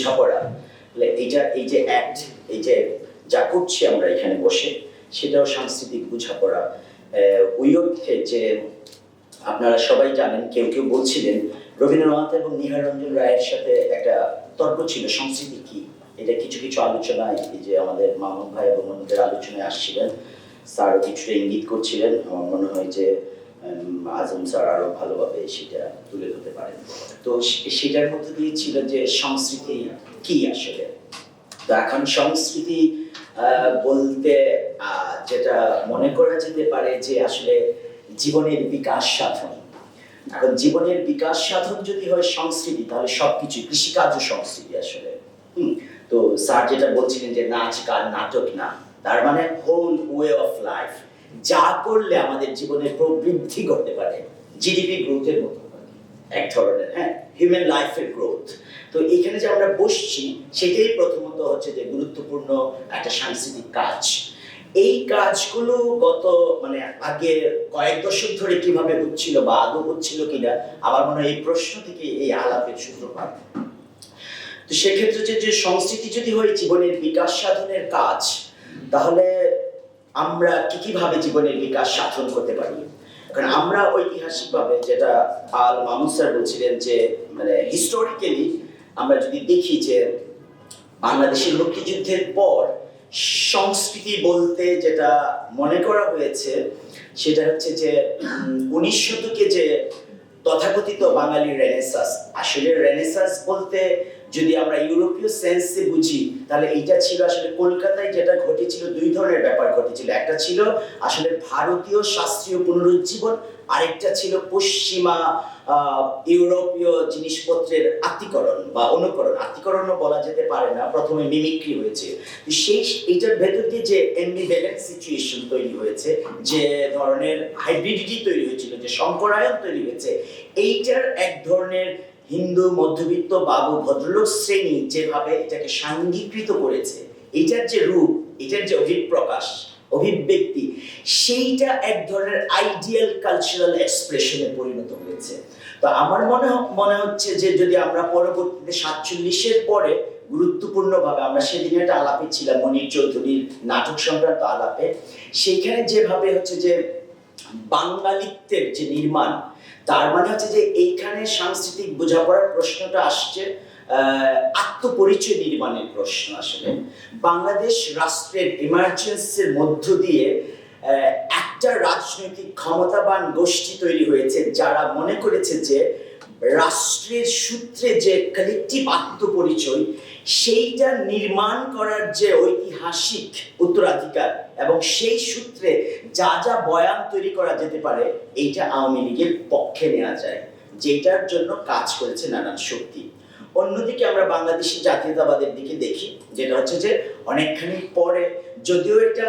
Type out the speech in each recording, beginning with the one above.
বোঝাপড়া তাহলে এইটা, এই যে অ্যাক্ট এই যে যা করছি আমরা এখানে বসে, সেটাও সাংস্কৃতিক বোঝাপড়া। ওই অর্থে যে আপনারা সবাই জানেন, কেউ কেউ বলছিলেন, রবীন্দ্রনাথ এবং নিহারঞ্জন রায়ের সাথে একটা তর্ক ছিল, সংস্কৃতি কি? এটা কিছু কিছু আলোচনায়, এই যে আমাদের মামুন ভাই এবং অন্যদের আলোচনায় আসছিলেন। স্যার কিছুটা ইঙ্গিত করছিলেন। আমার মনে হয় যে আজম স্যার আরও ভালোভাবে সেটা তুলে ধরতে পারেন। তো সেটার মধ্যে দিয়ে ছিল যে সংস্কৃতি কি আসলে? তো এখন সংস্কৃতি বলতে যেটা মনে করা যেতে পারে যে আসলে জীবনের বিকাশ সাধন। এখন জীবনের বিকাশ সাধন যদি হয় সংস্কৃতি, তাহলে সবকিছু কৃষিকাজও সংস্কৃতি আসলে। তো স্যার যেটা বলছিলেন যে নাচ, গান, নাটক না, তার মানে হোল ওয়ে অফ লাইফ যা করলে আমাদের জীবনে প্রবৃদ্ধি করতে পারে জিডিপি গ্রোথের মতো এক ধরনের হ্যাঁ হিউম্যান লাইফের গ্রোথ তো এখানে যে আমরা বসছি, সেটাই প্রথমত হচ্ছে যে গুরুত্বপূর্ণ একটা সাংস্কৃতিক কাজ। এই কাজগুলো গত মানে আগে কয়েক দশক ধরে কীভাবে হচ্ছিল বা আদৌ হচ্ছিল কিনা, আমার মনে হয় এই প্রশ্ন থেকে এই আলাপের সূত্রপাত। তো সেক্ষেত্রে যে সংস্কৃতি যদি হয় জীবনের বিকাশ সাধনের কাজ, তাহলে আমরা কি কীভাবে জীবনের বিকাশ সাধন করতে পারি। কারণ আমরা ঐতিহাসিকভাবে যেটা আল মামুন স্যার বলছিলেন যে মানে হিস্টোরিক্যালি আমরা যদি দেখি যে, বাংলাদেশের মুক্তিযুদ্ধের পর সংস্কৃতি বলতে যেটা মনে করা হয়েছে, সেটা হচ্ছে যে উনিশ শতকে যে তথাকথিত বাঙালি রেনেসাস আসলে রেনেসাস বলতে যদি আমরা ইউরোপীয় সেন্সে বুঝি, তাহলে এইটা ছিল আসলে কলকাতায় যেটা ঘটেছিল, দুই ধরনের ব্যাপার ঘটেছিল। একটা ছিল আসলে ভারতীয় শাস্ত্রীয় পুনরুজ্জীবন, আরেকটা ছিল পশ্চিমা ইউরোপীয় জিনিসপত্রের আত্মীকরণ বা অনুকরণ। আত্মীকরণও বলা যেতে পারে না, প্রথমে মিমিক্রি হয়েছে। সেই, এইটার ভেতর দিয়ে যে এমবিভ্যালেন্ট সিচুয়েশন তৈরি হয়েছে, যে ধরনের হাইব্রিডিটি তৈরি হয়েছিল, যে সংকরায়ন তৈরি হয়েছে, এইটার এক ধরনের হিন্দু মধ্যবিত্ত বাবু ভদ্রলোক শ্রেণি যেভাবে এটাকে সাঙ্গীকৃত করেছে, এটার যে রূপ, এটার যে অভিপ্রকাশ, অভিব্যক্তি, সেইটা এক ধরনের আইডিয়াল কালচারাল এক্সপ্রেশনে পরিণত হয়েছে। তো আমার মনে মনে হচ্ছে যে যদি আমরা পরবর্তীতে সাতচল্লিশের পরে গুরুত্বপূর্ণভাবে আমরা সেদিন একটা আলাপে ছিলাম, মনির চৌধুরীর নাটক সংক্রান্ত আলাপে, সেইখানে যেভাবে হচ্ছে যে বাঙালিত্বের যে নির্মাণ তার মানে হচ্ছে যে এইখানে সাংস্কৃতিক বোঝাপড়ার প্রশ্নটা আসছে আত্মপরিচয় নির্মাণের প্রশ্ন আসলে। বাংলাদেশ রাষ্ট্রের ইমার্জেন্সির মধ্য দিয়ে একটা রাজনৈতিক ক্ষমতাবান গোষ্ঠী তৈরি হয়েছে যারা মনে করেছে যে রাষ্ট্রের সূত্রে যে কালেকটিভ আত্মপরিচয় সেইটা নির্মাণ করার যে ঐতিহাসিক উত্তরাধিকার এবং সেই সূত্রে যা যা বয়ান তৈরি করা যেতে পারে, এইটা আওয়ামী লীগের পক্ষে নেওয়া যায়, যেটার জন্য কাজ করেছে নানান শক্তি। অন্যদিকে আমরা বাংলাদেশি জাতীয়তাবাদের দিকে দেখি, যেটা হচ্ছে যে অনেকখানি পরে, যদিও এটা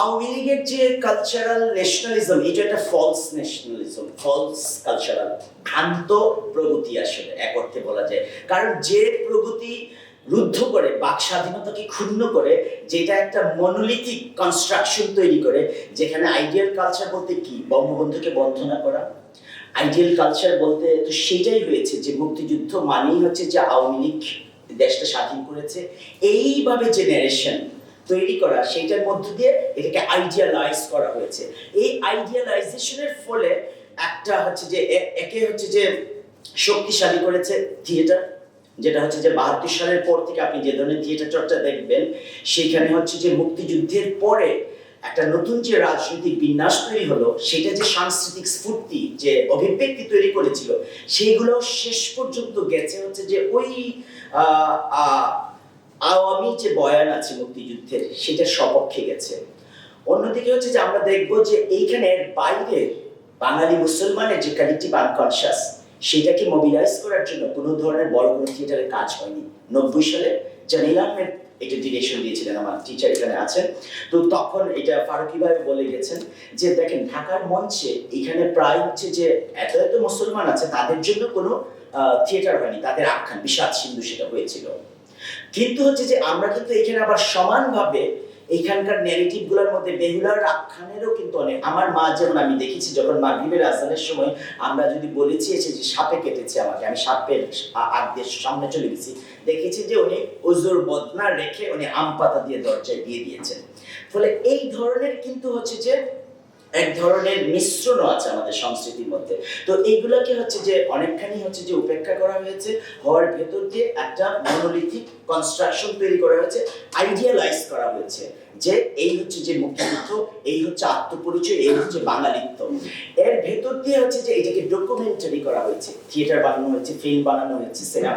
আওয়ামী লীগের যে কালচারাল ন্যাশনালিজম এটা একটা ফলস ন্যাশনালিজম ফলস কালচারাল ভ্রান্ত প্রগতি আসলে, এক অর্থে বলা যায়। কারণ যে প্রগতি রুদ্ধ করে, বাক স্বাধীনতাকে ক্ষুণ্ণ করে, যেটা একটা মনোলিথিক কনস্ট্রাকশন তৈরি করে, যেখানে আইডিয়াল কালচার বলতে কি? বঙ্গবন্ধুকে বন্ধনা করা। আইডিয়াল কালচার বলতে তো সেটাই হয়েছে যে মুক্তিযুদ্ধ মানেই হচ্ছে যে আওয়ামী লীগ দেশটা স্বাধীন করেছে। এইভাবে জেনারেশন তৈরি করা সেটার মধ্য দিয়ে এটাকে আইডিয়ালাইজ করা হয়েছে। এই আইডিয়ালাইজেশনের ফলে একটা হচ্ছে যে একে হচ্ছে যে শক্তিশালী করেছে থিয়েটার যেটা হচ্ছে যে বাহাত্তর সালের পর থেকে আপনি যে ধরনের থিয়েটার চর্চা দেখবেন সেখানে হচ্ছে যে মুক্তিযুদ্ধের পরে একটা নতুন যে রাজনৈতিক বিন্যাস তৈরি হলো, সেটা যে সাংস্কৃতিক স্ফূর্তি, যে অভিব্যক্তি তৈরি করেছিল সেইগুলো শেষ পর্যন্ত গেছে হচ্ছে যে ওই আওয়ামী যে বয়ান আছে মুক্তিযুদ্ধের সেটার সপক্ষে গেছে। অন্যদিকে হচ্ছে যে আমরা দেখব যে এইখানে এর বাইরে বাঙালি মুসলমানের যে কালেকটিভ আনকনশাস সেটাকে মোবিলাইজ করার জন্য কোনো ধরনের বড় কোনো থিয়েটারের কাজ হয়নি। নব্বই সালে জানিল আহমেদ এটা ডিরেকশন দিয়েছিলেন, আমার টিচার এখানে আছেন। তো তখন এটা ফারুকি ভাই বলে গেছেন যে, দেখেন, ঢাকার মঞ্চে এখানে প্রায় হচ্ছে যে, এত এত মুসলমান আছে, তাদের জন্য কোনো থিয়েটার হয়নি, তাদের আখ্যান, বিষাদ সিন্ধু সেটা হয়েছিল। কিন্তু হচ্ছে যে, আমরা কিন্তু এখানে আবার সমানভাবে এইখানকার ন্যারেটিভগুলোর মধ্যে বেহুলার আখ্যানেরও কিন্তু অনেক। আমার মা যেমন আমি দেখেছি যখন মাগরিবের আসানের সময় আমরা যদি বলেছি এসে যে সাপে কেটেছে আমাকে, আমি সাপের আ- আগ সামনে চলে গেছি, দেখেছি যে উনি ওজোর বদনা রেখে উনি আম পাতা দিয়ে দরজায় দিয়ে দিয়েছেন। ফলে এই ধরনের কিন্তু হচ্ছে যে এক ধরনের মিশ্রণ আছে আমাদের সংস্কৃতির মধ্যে। তো এইগুলোকে হচ্ছে যে অনেকখানি হচ্ছে যে উপেক্ষা করা হয়েছে হওয়ার ভেতর দিয়ে একটা মনোলিথিক কনস্ট্রাকশন তৈরি করা হয়েছে আইডিয়ালাইজ করা হয়েছে। যে এই হচ্ছে যে মুক্তিযুদ্ধ, এই হচ্ছে আত্মপরিচয়, এই হচ্ছে বাঙালিত্ব এর ভেতর দিয়ে হচ্ছে যে এটাকে ডকুমেন্টারি করা হয়েছে। থিয়েটার বানানো হয়েছে ফিল্ম বানানো হয়েছে সিনেমা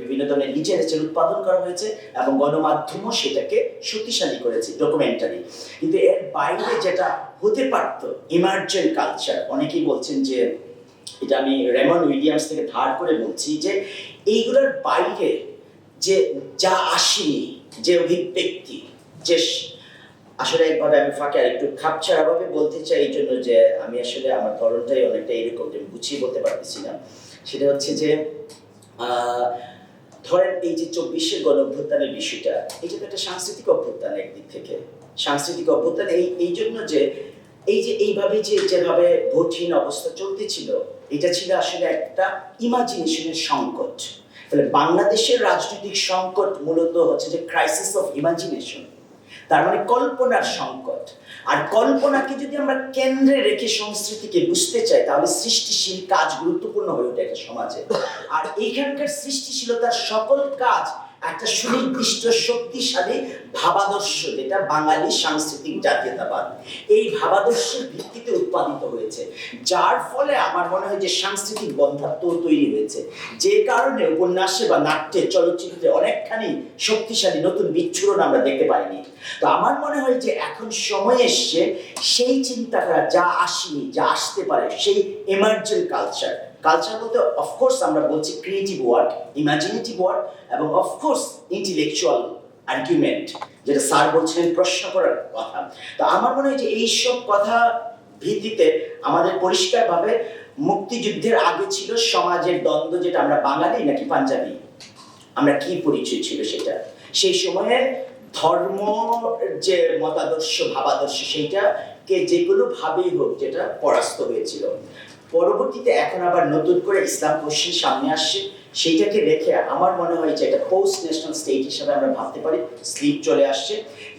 বিভিন্ন ধরনের লিটারেচার উৎপাদন করা হয়েছে এবং গণমাধ্যমও সেটাকে শক্তিশালী করেছে ডকুমেন্টারি কিন্তু এর বাইরে যেটা হতে পারতো ইমার্জেন্ট কালচার অনেকেই বলছেন যে, এটা আমি রেমন উইলিয়ামস থেকে ধার করে বলছি যে, এইগুলোর বাইরে যে যা আসেনি, যে অভিব্যক্তি যে আসলে একভাবে আমি ফাঁকে আর একটু খাপছাড়া ভাবে বলতে চাই এই জন্য যে আমি আসলে আমার ধরনটাই অনেকটা এরকম যে গুছিয়ে বলতে পারতেছি না। সেটা হচ্ছে যে ধরেন এই যে চব্বিশের গণ অভ্যুত্থানের বিষয়টা, এটা তো একটা সাংস্কৃতিক অভ্যুত্থান একদিক থেকে। সাংস্কৃতিক অভ্যুত্থান এই এই জন্য যে, এই যে এইভাবে যে যেভাবে ভোটহীন অবস্থা চলতেছিল, এটা ছিল আসলে একটা ইমাজিনেশনের সংকট। তাহলে বাংলাদেশের রাজনৈতিক সংকট মূলত হচ্ছে যে ক্রাইসিস অফ ইমাজিনেশন তার মানে কল্পনার সংকট। আর কল্পনাকে যদি আমরা কেন্দ্রে রেখে সংস্কৃতিকে বুঝতে চাই, তাহলে সৃষ্টিশীল কাজ গুরুত্বপূর্ণ হয়ে ওঠে একটা সমাজে। আর এখানকার সৃষ্টিশীলতার সকল কাজ একটা সুনির্দিষ্ট শক্তিশালী ভাবাদর্শ, যেটা বাঙালি সাংস্কৃতিক জাতীয়তাবাদ। এই ভাবাদর্শের ভিত্তিতে উৎপাদিত হয়েছে, যার ফলে আমার মনে হয় যে সাংস্কৃতিক বন্ধাত্ম তৈরি হয়েছে। যে কারণে উপন্যাসে বা নাট্যে, চলচ্চিত্রে অনেকখানি শক্তিশালী নতুন বিচ্ছুরণ আমরা দেখতে পাইনি। তো আমার মনে হয় যে এখন সময় এসছে সেই চিন্তাটা যা আসেনি, যা আসতে পারে, সেই এমার্জেন্ট কালচার কালচার বলতে অফকোর্স আমরা বলছি ক্রিয়েটিভ ওয়ার্ক ইমাজিনেটিভ ওয়ার্ক এবং অফকোর্স ইন্টেলেকচুয়াল আর্গুমেন্ট যেটা স্যার বলছিলেন প্রশ্ন করার কথা। তো আমার মনে হয় যে এইসব কথা ভিত্তিতে আমাদের পরিষ্কারভাবে মুক্তিযুদ্ধের আগে ছিল সমাজের দ্বন্দ্ব যেটা আমরা বাঙালি নাকি পাঞ্জাবি? আমরা কি পরিচয় ছিল সেটা? সেই সময়ে ধর্ম যে মতাদর্শ, ভাবাদর্শ সেইটাকে যেগুলো ভাবেই হোক যেটা পরাস্ত হয়েছিল। পরবর্তীতে এখন আবার নতুন করে ইসলাম পশ্চিম সামনে আসছে। সেইটাকে রেখে আমার মনে হয় যে এটা পোস্ট ন্যাশনাল স্টেট হিসাবে আমরা ভাবতে পারি, স্লিপ চলে আসছে,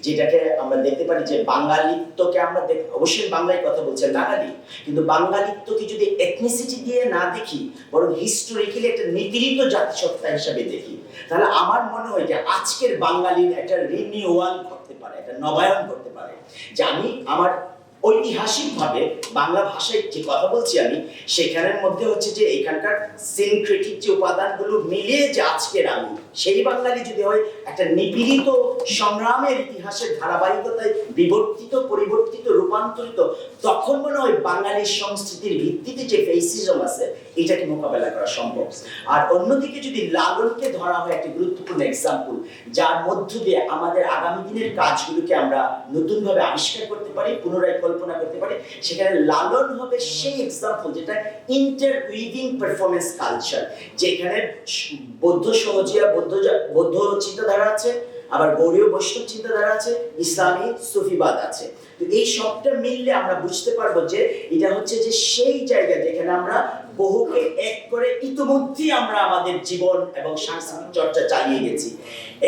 যেটাকে আমরা দেখতে পারি যে বাঙালিত্বকে আমরা অবশ্যই বাংলায় কথা বলছে বাঙালি, কিন্তু বাঙালিত্বকে যদি এথনিসিটি দিয়ে না দেখি, বরং হিস্টোরিক্যালি একটা নিপীড়িত জাতিসত্তা হিসাবে দেখি, তাহলে আমার মনে হয় যে আজকের বাঙালির একটা রিনিউয়াল করতে পারে, একটা নবায়ন করতে পারে। যে আমি আমার ঐতিহাসিকভাবে বাংলা ভাষায় যে কথা বলছি আমি, সেখানের মধ্যে হচ্ছে যে এখানকার সিনক্রেটিক যে উপাদানগুলো মিলিয়ে যে আজকের আমি, সেই বাঙালি যদি হয়, একটা নিপীড়িত সংগ্রামের ইতিহাসের ধারাবাহিকতায় বিবর্তিত, পরিবর্তিত, রূপান্তরিত, তখন মনে হয় বাঙালির সংস্কৃতির ভিত্তিতে যে ফেসিজম আছে, এটাকে মোকাবেলা করা সম্ভব। আর অন্যদিকে যদি লালনকে ধরা হয়, একটি গুরুত্বপূর্ণ এক্সাম্পল যার মধ্য দিয়ে আমাদের আগামী দিনের কাজগুলোকে আমরা নতুনভাবে আবিষ্কার করতে পারি, পুনরায় কল্পনা করতে পারি। সেখানে লালন হবে সেই এক্সাম্পল যেটা ইন্টার উইভিং পারফরমেন্স কালচার যেখানে বৌদ্ধ সহজিয়া, বৌদ্ধ বৌদ্ধ চিন্তাধারা আছে, আবার গৌরীয় বৈষ্ণব চিন্তাধারা আছে, ইসলামী সুফিবাদ আছে। এই সবটা মিললে আমরা বুঝতে পারব যে এটা হচ্ছে যে সেই জায়গা যেখানে আমরা বহুকে এক করে ইতিমধ্যেই আমরা আমাদের জীবন এবং সাংস্কৃতিক চর্চা চালিয়ে গেছি।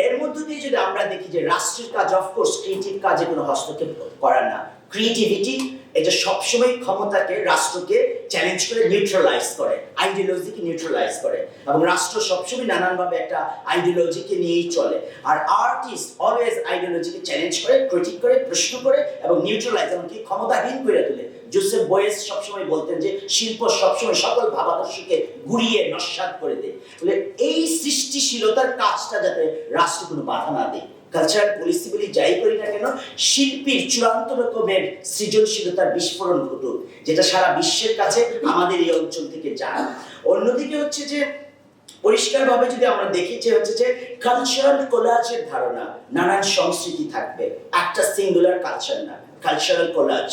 এর মধ্য দিয়ে যদি আমরা দেখি যে রাষ্ট্রের কাজ অফকোর্স ক্রিয়েটিভ কাজে কোনো হস্তক্ষেপ করা না। ক্রিয়েটিভিটি এটা সবসময় ক্ষমতাকে, রাষ্ট্রকে চ্যালেঞ্জ করে নিউট্রালাইজ করে আইডিওলজিকে নিউট্রালাইজ করে এবং রাষ্ট্র সবসময় নানানভাবে একটা আইডিওলজিকে নিয়েই চলে। আর আর্টিস্ট অলওয়েজ আইডিওলজিকে চ্যালেঞ্জ করে ক্রিটিক করে, প্রশ্ন করে এবং নিউট্রালাইজ এমনকি ক্ষমতাহীন করে তোলে। জোসেফ বয়েস সবসময় বলতেন যে, শিল্প সবসময় সকল ভাবাদর্শকে গুড়িয়ে নস্বাত করে দেয়। বলে এই সৃষ্টিশীলতার কাজটা যাতে রাষ্ট্র কোনো বাধা না দেয়। কালচারাল পলিসি বলি যাই করি না কেন, শিল্পীর চূড়ান্ত রকমের সৃজনশীলতার বিস্ফোরণ ঘটুক, যেটা সারা বিশ্বের কাছে আমাদের এই অঞ্চল থেকে যায়। অন্যদিকে হচ্ছে যে পরিষ্কার ভাবে যদি আমরা দেখি যে হচ্ছে যে কালচারাল কোলাজের ধারণা, নানান সংস্কৃতি থাকবে, একটা সিঙ্গুলার কালচার না। কালচারাল কোলাজ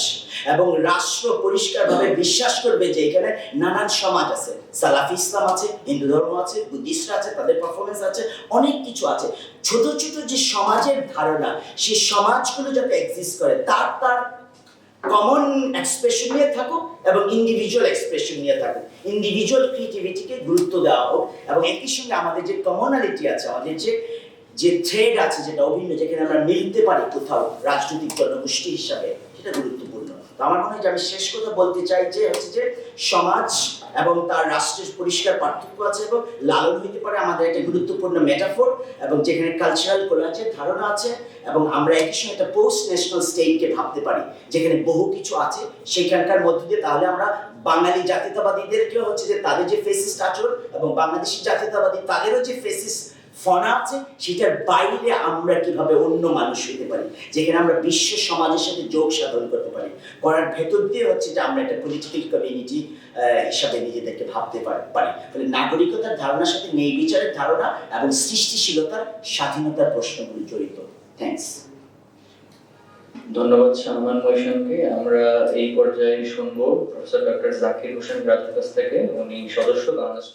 এবং রাষ্ট্র পরিষ্কারভাবে বিশ্বাস করবে যে এখানে নানান সমাজ আছে। সালাফি ইসলাম আছে, হিন্দু ধর্ম আছে, বুদ্ধিস্টরা আছে, তাদের পারফরমেন্স আছে, অনেক কিছু আছে। ছোট ছোট যে সমাজের ধারণা, সেই সমাজগুলো যাতে এক্সিস্ট করে, তার তার কমন এক্সপ্রেশন নিয়ে থাকুক এবং ইন্ডিভিজুয়াল এক্সপ্রেশন নিয়ে থাকুক। ইন্ডিভিজুয়াল ক্রিয়েটিভিটিকে গুরুত্ব দেওয়া হোক এবং একই সঙ্গে আমাদের যে কমনালিটি আছে, আমাদের যে যে থ্রেড আছে যেটা অভিন্ন, যেখানে আমরা মিলতে পারি কোথাও রাজনৈতিক জনগোষ্ঠী হিসাবে, সেটা গুরুত্বপূর্ণ। তো আমার মনে হয় যে আমি শেষ কথা বলতে চাই যে হচ্ছে যে সমাজ এবং তার রাষ্ট্রের পরিষ্কার পার্থক্য আছে এবং লালন হইতে পারে আমাদের একটা গুরুত্বপূর্ণ মেটাফোর এবং যেখানে কালচারাল কোলাজের ধারণা আছে এবং আমরা একই সঙ্গে একটা পোস্ট ন্যাশনাল স্টেটকে ভাবতে পারি, যেখানে বহু কিছু আছে, সেখানকার মধ্যে দিয়ে তাহলে আমরা বাঙালি জাতীয়তাবাদীদেরকে হচ্ছে যে তাদের যে ফেসিস্ট আচরণ এবং বাংলাদেশি জাতীয়তাবাদী তাদেরও যে ফেসিস্ট ফনা আছে, সেটার বাইরে আমরা কীভাবে অন্য মানুষ হতে পারি? যেখানে আমরা বিশ্ব সমাজের সাথে যোগ সাধন করতে পারি। করার ভেতর দিয়ে হচ্ছে যে আমরা একটা পলিটিক্যাল কমিউনিটি হিসাবে নিজেদেরকে ভাবতে পারি পারি। ফলে নাগরিকতার ধারণার সাথে নেই বিচারের ধারণা এবং সৃষ্টিশীলতার স্বাধীনতার প্রশ্নগুলি জড়িত। থ্যাংকস ধন্যবাদ সালমান মৈশানকে আমরা এই পর্যায়ে শুনব প্রফেসর ডক্টর জাকির হোসেন রাজুর কাছ থেকে। উনি সদস্য বাংলাদেশ